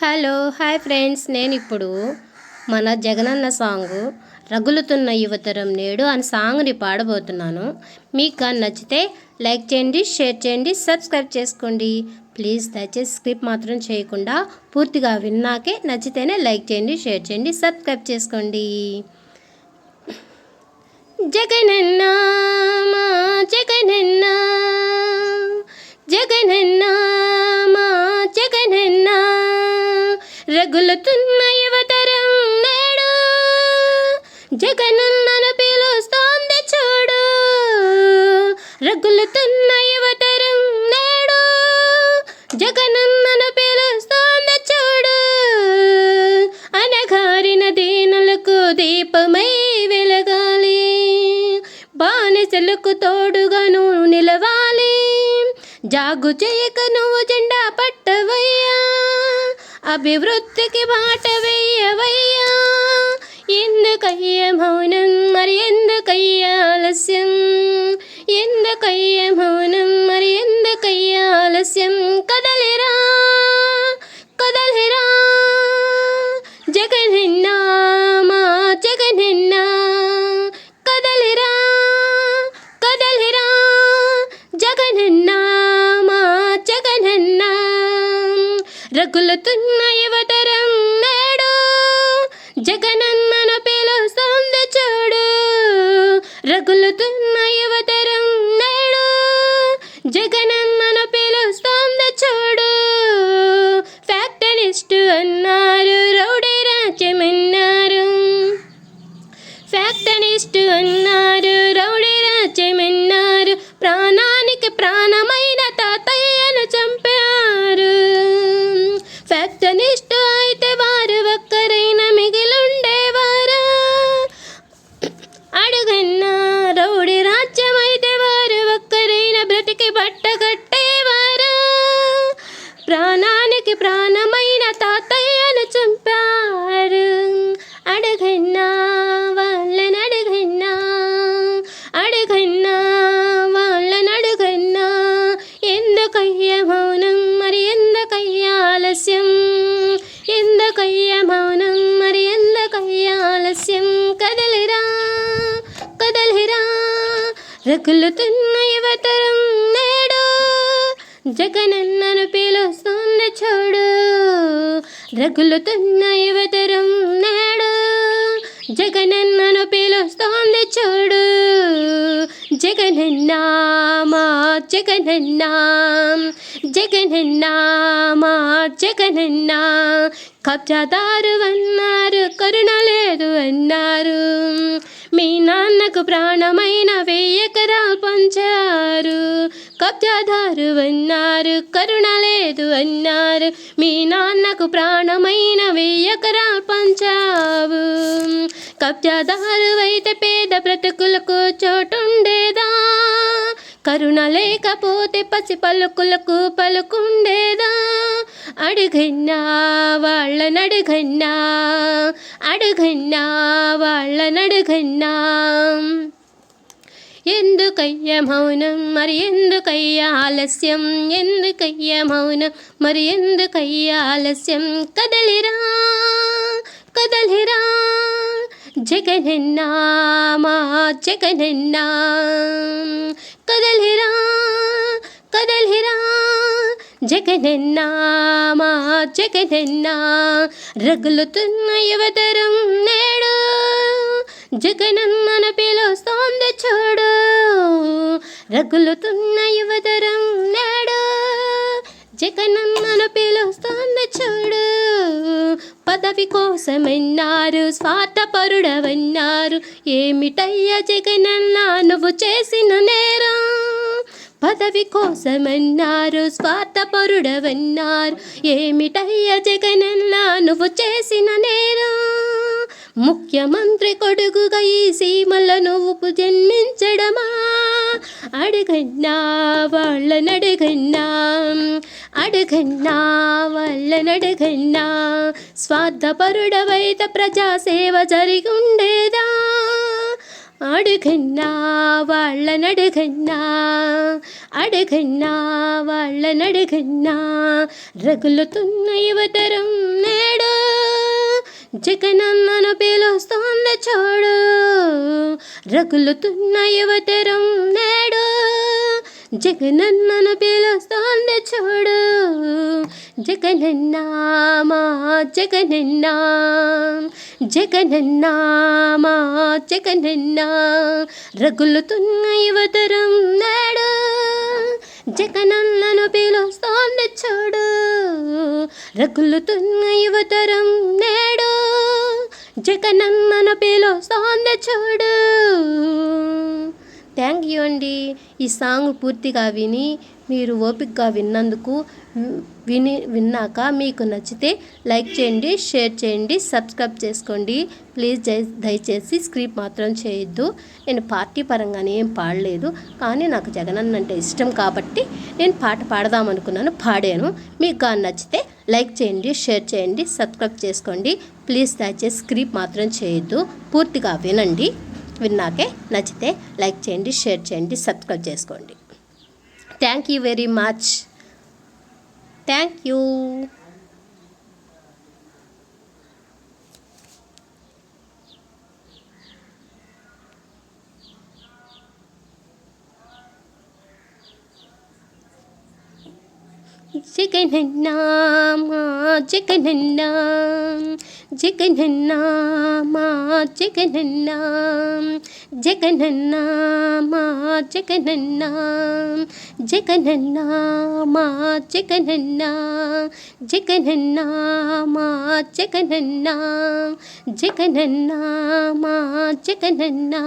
Hello hi friends. నేను ఇప్పుడు మన జగనన్న సాంగ్ రగులుతున్న యువతరం నేడు అనే సాంగ్ని పాడబోతున్నాను. మీకు కానీ నచ్చితే లైక్ చేయండి షేర్ చేయండి సబ్స్క్రైబ్ చేసుకోండి. ప్లీజ్ దయచేసి స్క్రిప్ట్ మాత్రం చేయకుండా పూర్తిగా విన్నాకే నచ్చితేనే లైక్ చేయండి షేర్ చేయండి సబ్స్క్రైబ్ చేసుకోండి. జగనన్న మా జగనన్న జగనన్న రగులుతున్న యువతరం నేడు జగనన్నను పిలుస్తోంది చూడు. రగులుతున్న యువతరం నేడు జగనన్నను పిలుస్తోంది చూడు. అనగారిన దీనులకు దీపమై వెలగాలి. బానిసలకు తోడుగాను నిలవాలి. జాగు చేయక నువ్వు జెండా అభివృద్ధికి బాట వెయ్యవయ్యా ఎందుకయ్య మౌనం మరి ఎందుకయ్య ఆలస్యం ఎందుకయ్య మౌనం మరి ఎందుకయ్య ఆలస్యం రగులుతున్న యువతరం నేడు జగనన్నను పిలుస్తుంది చూడు. రగులుతున్న ప్రాణానికి ప్రాణమైన తాతయ్యను చంపారు. అడగన్నా వాళ్ళని అడగన్నా అడగన్నా వాళ్ళని అడగన్నా. ఎందుకయ్య మౌనం? మరి ఎందుకయ్య ఆలస్యం? ఎందుకయ్య మౌనం? మరి ఎందుకయ్య ఆలస్యం? కదలిరా కదలిరా. రగులుతున్న యువతరం జగనన్నను పిలుస్తుంది చూడు. రగులుతున్న యువతరం నేడు జగనన్నను పిలుస్తోంది చూడు. జగనన్నామా జగనన్నా జగనన్నామా జగనన్నా కబ్జాదారు అన్నారు కరుణ లేదు అన్నారు. మీ నాన్నకు ప్రాణమైన వెయ్యకరాలు పంచారు. కబ్జాదారు అన్నారు కరుణ లేదు అన్నారు. మీ నాన్నకు ప్రాణమైన వెయ్యకరాలు పంచావు. కబ్జాదారు అయితే పేద బ్రతుకులకు చోటుండేదా? కరుణ లేకపోతే పసి పలుకులకు పలుకుండేదా? అడుగన్నా వాళ్ళని అడుగన్నా అడుగన్నా వాళ్ళని అడుగన్నా. ఎందుకయ్య మౌనం? మరి ఎందుకయ్య ఆలస్యం? ఎందుకయ్య మౌనం? మరి ఎందుకయ్య ఆలస్యం? కదలిరా కదలిరా. జగనన్నా మా జగనన్నా. కదలిరా కదలిరా. జగనన్నా మా జగనన్నా రగులుతున్న యువతరం నేడు జగనన్నను పిలుస్తోంది చూడు. రగులుతున్న యువతరం నేడు జగనన్నను పిలుస్తోంది చూడు. పదవి కోసమన్నారు స్వార్థపరుడవన్నారు ఏమిటయ్య జగనన్న నువ్వు చేసిన నేరం? పదవి కోసమన్నారు స్వార్థపరుడవన్నారు ఏమిటయ్య జగనన్నా నువ్వు చేసిన నేరా? ముఖ్యమంత్రి కొడుకుగా ఈ సీమల నువ్వు జన్మించడమా? అడగన్నా వాళ్ళని అడగన్నా అడగన్నా వాళ్ళని ప్రజాసేవ జరిగి ఉండేదా అడుగన్నా వాళ్ళని అడుగన్నా అడుగన్నా వాళ్ళని అడుగన్నా రగులుతున్న యువతరం జగనన్నను పిలుస్తుంది చూడు రగులుతున్న యువతరం నేడు జగనన్నను పిలుస్తోంది చూడు. జగనన్నామా జగనన్నా. జగనన్నామా జగనన్నా. రగులుతున్న యువతరం నాడు జగనన్నను పిలుస్తోంది చూడు. రగులుతున్న యువతరం నేడు జగనన్నను పిలుస్తోంది చూడు. థ్యాంక్ యూ అండి. ఈ సాంగ్ పూర్తిగా విని మీరు ఓపికగా విన్నందుకు విని విన్నాక మీకు నచ్చితే లైక్ చేయండి షేర్ చేయండి సబ్స్క్రైబ్ చేసుకోండి. ప్లీజ్ దయచేసి స్క్రిప్ట్ మాత్రం చేయొద్దు. నేను పార్టీ పరంగానే ఏం పాడలేదు. కానీ నాకు జగనన్న అంటే ఇష్టం కాబట్టి నేను పాట పాడదాం అనుకున్నాను పాడాను. మీకు కానీ నచ్చితే లైక్ చేయండి షేర్ చేయండి సబ్స్క్రైబ్ చేసుకోండి. ప్లీజ్ దయచేసి స్క్రిప్ట్ మాత్రం చేయొద్దు. పూర్తిగా వినండి. విన్నాకే నచ్చితే లైక్ చేయండి షేర్ చేయండి సబ్స్క్రైబ్ చేసుకోండి. Thank you very much thank you జగనన్నా మా జగనన్నా. జగనన్నా మా జగనన్నా. జగనన్నా మా జగనన్నా. జగనన్నా మా జగనన్నా. జగనన్నా మా జగనన్నా. జగనన్నా మా జగనన్నా.